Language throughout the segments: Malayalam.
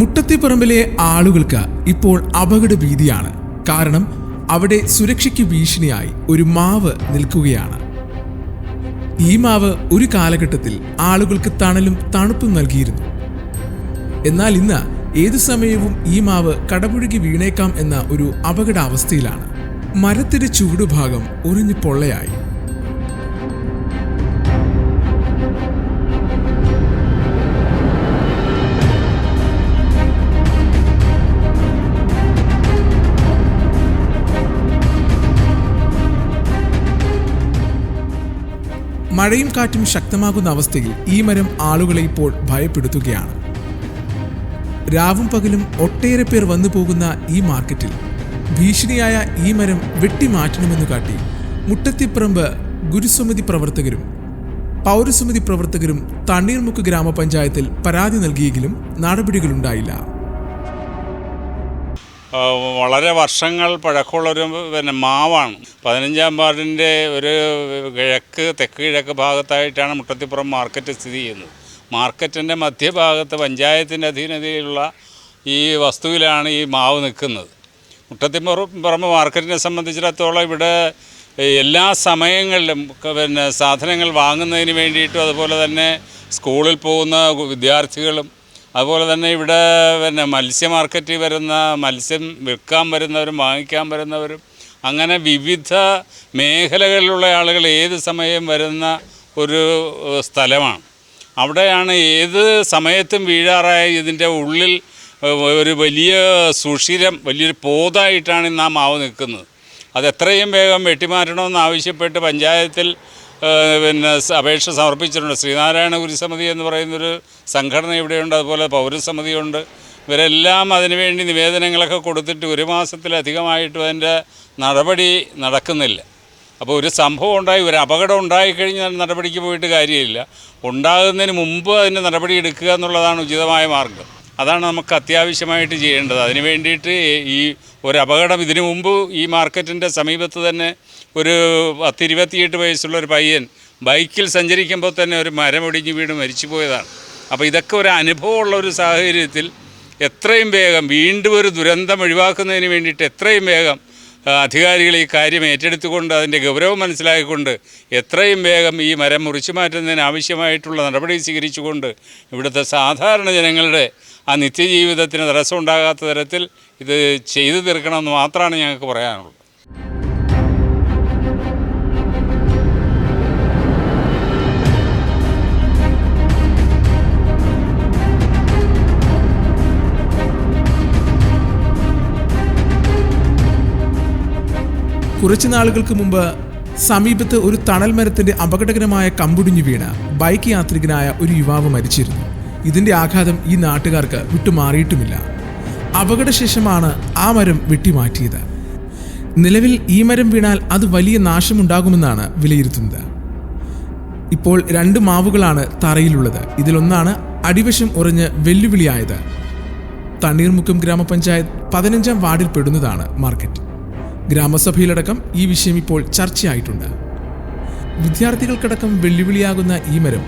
മുട്ടത്തിപ്പറമ്പിലെ ആളുകൾക്ക് ഇപ്പോൾ അപകട ഭീതിയാണ്. കാരണം അവിടെ സുരക്ഷയ്ക്ക് ഭീഷണിയായി ഒരു മാവ് നിൽക്കുകയാണ്. ഈ മാവ് ഒരു കാലഘട്ടത്തിൽ ആളുകൾക്ക് തണലും തണുപ്പും നൽകിയിരുന്നു. എന്നാൽ ഇന്ന് ഏതു സമയവും ഈ മാവ് കടപുഴുകി വീണേക്കാം എന്ന ഒരു അപകടാവസ്ഥയിലാണ്. മരത്തിന്റെ ചൂടുഭാഗം ഉറിഞ്ഞു പൊള്ളയായി. മഴയും കാറ്റും ശക്തമാകുന്ന അവസ്ഥയിൽ ഈ മരം ആളുകളെ ഇപ്പോൾ ഭയപ്പെടുത്തുകയാണ്. രാവും പകലും ഒട്ടേറെ പേർ വന്നു പോകുന്ന ഈ മാർക്കറ്റിൽ ഭീഷണിയായ ഈ മരം വെട്ടിമാറ്റണമെന്ന് കാട്ടി മുട്ടത്തിപ്പറമ്പ് ഗുരുസമിതി പ്രവർത്തകരും പൗരസമിതി പ്രവർത്തകരും തണ്ണീർമുക്ക് ഗ്രാമപഞ്ചായത്തിൽ പരാതി നൽകിയെങ്കിലും നടപടികളുണ്ടായില്ല. വളരെ വർഷങ്ങൾ പഴക്കമുള്ളൊരു പിന്നെ മാവാണ്. പതിനഞ്ചാം വാർഡിന്റെ ഒരു കിഴക്ക് തെക്ക് കിഴക്ക് ഭാഗത്തായിട്ടാണ് മുട്ടത്തിപ്പുറം മാർക്കറ്റ് സ്ഥിതി ചെയ്യുന്നത്. മാർക്കറ്റിന്റെ മധ്യഭാഗത്ത് പഞ്ചായത്തിന്റെ അധീനതയിലുള്ള ഈ വസ്തുവിലാണ് ഈ മാവ് നിൽക്കുന്നത്. മുട്ടത്തിപ്പുറം മാർക്കറ്റിനെ സംബന്ധിച്ചിടത്തോളം ഇവിടെ എല്ലാ സമയങ്ങളിലും പിന്നെ സാധനങ്ങൾ വാങ്ങുന്നതിന് വേണ്ടിയിട്ടും അതുപോലെ തന്നെ സ്കൂളിൽ പോകുന്ന വിദ്യാർത്ഥികളും അതുപോലെ തന്നെ ഇവിടെ പിന്നെ മത്സ്യ മാർക്കറ്റിൽ വരുന്ന മത്സ്യം വിൽക്കാൻ വരുന്നവരും വാങ്ങിക്കാൻ വരുന്നവരും അങ്ങനെ വിവിധ മേഖലകളിലുള്ള ആളുകൾ ഏത് സമയം വരുന്ന ഒരു സ്ഥലമാണ്. അവിടെയാണ് ഏത് സമയത്തും വീഴാറായ ഇതിന്റെ ഉള്ളിൽ ഒരു വലിയ സുഷിരം വലിയൊരു പോതായിട്ടാണ് ഇന്ന് ആ മാവ് നിൽക്കുന്നത്. അത് എത്രയും വേഗം വെട്ടിമാറ്റണമെന്ന് ആവശ്യപ്പെട്ട് പഞ്ചായത്തിൽ പിന്നെ അപേക്ഷ സമർപ്പിച്ചിട്ടുണ്ട്. ശ്രീനാരായണ ഗുരുസമിതി എന്ന് പറയുന്നൊരു സംഘടന ഇവിടെയുണ്ട്. അതുപോലെ പൗരസമിതിയുണ്ട് ഇവരെല്ലാം അതിനുവേണ്ടി നിവേദനങ്ങളൊക്കെ കൊടുത്തിട്ട് ഒരു മാസത്തിലധികമായിട്ടും അതിന്റെ നടപടി നടക്കുന്നില്ല. അപ്പോൾ ഒരു സംഭവം ഉണ്ടായി ഒരു അപകടം ഉണ്ടായിക്കഴിഞ്ഞാൽ നടപടിക്ക് പോയിട്ട് കാര്യമില്ല. ഉണ്ടാകുന്നതിന് മുമ്പ് അതിന്റെ നടപടി എടുക്കുക എന്നുള്ളതാണ് ഉചിതമായ മാർഗം. അതാണ് നമുക്ക് അത്യാവശ്യമായിട്ട് ചെയ്യേണ്ടത്. അതിന് വേണ്ടിയിട്ട് ഈ ഒരു അപകടം ഇതിനു മുമ്പ് ഈ മാർക്കറ്റിന്റെ സമീപത്ത് തന്നെ ഒരു പത്തിരുപത്തിയെട്ട് വയസ്സുള്ള ഒരു പയ്യൻ ബൈക്കിൽ സഞ്ചരിക്കുമ്പോൾ തന്നെ ഒരു മരം ഒടിഞ്ഞ് വീണ് മരിച്ചു പോയതാണ്. അപ്പോൾ ഇതൊക്കെ ഒരു അനുഭവമുള്ള ഒരു സാഹചര്യത്തിൽ എത്രയും വേഗം വീണ്ടും ഒരു ദുരന്തം ഒഴിവാക്കുന്നതിന് വേണ്ടിയിട്ട് എത്രയും വേഗം അധികാരികൾ ഈ കാര്യം ഏറ്റെടുത്തുകൊണ്ട് അതിന്റെ ഗൗരവം മനസ്സിലാക്കിക്കൊണ്ട് എത്രയും വേഗം ഈ മരം മുറിച്ചു മാറ്റുന്നതിന് ആവശ്യമായിട്ടുള്ള നടപടി സ്വീകരിച്ചുകൊണ്ട് ഇവിടുത്തെ സാധാരണ ജനങ്ങളുടെ ആ നിത്യജീവിതത്തിന് തടസ്സം ഉണ്ടാകാത്ത തരത്തിൽ ഇത് ചെയ്തു തീർക്കണമെന്ന് മാത്രമാണ് ഞങ്ങൾക്ക് പറയാനുള്ളത്. കുറച്ചു നാളുകൾക്ക് മുമ്പ് സമീപത്ത് ഒരു തണൽ മരത്തിന്റെ അപകടകരമായ കമ്പുടിഞ്ഞു വീണ ബൈക്ക് യാത്രികനായ ഒരു യുവാവ് മരിച്ചിരുന്നു. ഇതിന്റെ ആഘാതം ഈ നാട്ടുകാർക്ക് വിട്ടുമാറിയിട്ടുമില്ല. അപകടശേഷമാണ് ആ മരം വെട്ടിമാറ്റിയത്. നിലവിൽ ഈ മരം വീണാൽ അത് വലിയ നാശമുണ്ടാകുമെന്നാണ് വിലയിരുത്തുന്നത്. ഇപ്പോൾ രണ്ട് മാവുകളാണ് തറയിലുള്ളത്. ഇതിലൊന്നാണ് അടിവശം ഉറഞ്ഞ് വെല്ലുവിളിയായത്. തണ്ണീർമുക്കം ഗ്രാമപഞ്ചായത്ത് പതിനഞ്ചാം വാർഡിൽ പെടുന്നതാണ് മാർക്കറ്റ്. ഗ്രാമസഭയിലടക്കം ഈ വിഷയം ഇപ്പോൾ ചർച്ചയായിട്ടുണ്ട്. വിദ്യാർത്ഥികൾക്കടക്കം വെല്ലുവിളിയാകുന്ന ഈ മരം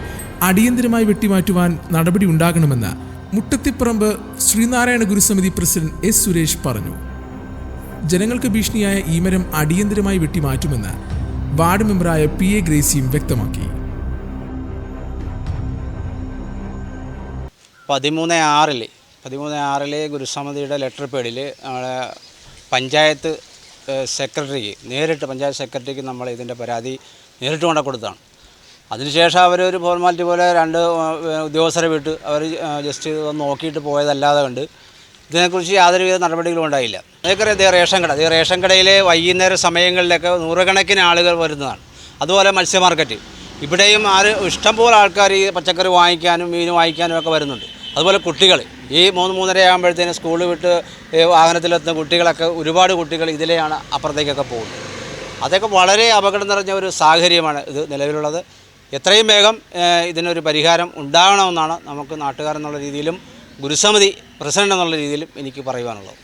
അടിയന്തരമായി വെട്ടിമാറ്റുവാൻ നടപടി ഉണ്ടാകണമെന്ന് മുട്ടത്തിപ്പറമ്പ് ശ്രീനാരായണ ഗുരുസമിതി പ്രസിഡന്റ് എസ് സുരേഷ് പറഞ്ഞു. ജനങ്ങൾക്ക് ഭീഷണിയായ ഈ മരം അടിയന്തരമായി വെട്ടിമാറ്റുമെന്ന് വാർഡ് മെമ്പറായ പി എ ഗ്രേസിയും വ്യക്തമാക്കി. പതിമൂന്ന് ആറിൽ പതിമൂന്ന് ആറിൽ ഗുരുസമിതിയുടെ ലെറ്റർ പേഡിൽ പഞ്ചായത്ത് സെക്രട്ടറിക്ക് നേരിട്ട് പഞ്ചായത്ത് സെക്രട്ടറിക്ക് നമ്മൾ ഇതിന്റെ പരാതി നേരിട്ട് കൊണ്ട കൊടുത്താണ്. അതിനുശേഷം അവർ ഒരു ഫോർമാലിറ്റി പോലെ രണ്ട് ഉദ്യോഗസ്ഥരെ വിട്ട്. അവർ ജസ്റ്റ് ഒന്ന് നോക്കിയിട്ട് പോയതല്ലാതെ കണ്ട് ഇതിനെക്കുറിച്ച് യാതൊരുവിധ നടപടികളും ഉണ്ടായില്ല. അതേക്കറിയാം ഇതേ റേഷൻ കട. ഈ റേഷൻ കടയിൽ വൈകുന്നേര സമയങ്ങളിലൊക്കെ നൂറുകണക്കിന് ആളുകൾ വരുന്നതാണ്. അതുപോലെ മത്സ്യ മാർക്കറ്റ് ഇവിടെയും ആര് ഇഷ്ടംപോലെ ആൾക്കാർ ഈ പച്ചക്കറി വാങ്ങിക്കാനും മീൻ വാങ്ങിക്കാനും ഒക്കെ വരുന്നുണ്ട്. അതുപോലെ കുട്ടികൾ. ഈ മൂന്ന് മൂന്നര ആകുമ്പോഴത്തേനും സ്കൂൾ വിട്ട് വാഹനത്തിലെത്തുന്ന കുട്ടികളൊക്കെ ഒരുപാട് കുട്ടികൾ ഇതിലെയാണ് അപ്പുറത്തേക്കൊക്കെ പോകുന്നത്. അതൊക്കെ വളരെ അപകടം നിറഞ്ഞ ഒരു സാഹചര്യമാണ് ഇത് നിലവിലുള്ളത്. എത്രയും വേഗം ഇതിനൊരു പരിഹാരം ഉണ്ടാകണമെന്നാണ് നമുക്ക് നാട്ടുകാരെന്നുള്ള രീതിയിലും ഗുരുസമിതി പ്രസിഡന്റ് എന്നുള്ള രീതിയിലും എനിക്ക് പറയുവാനുള്ളത്.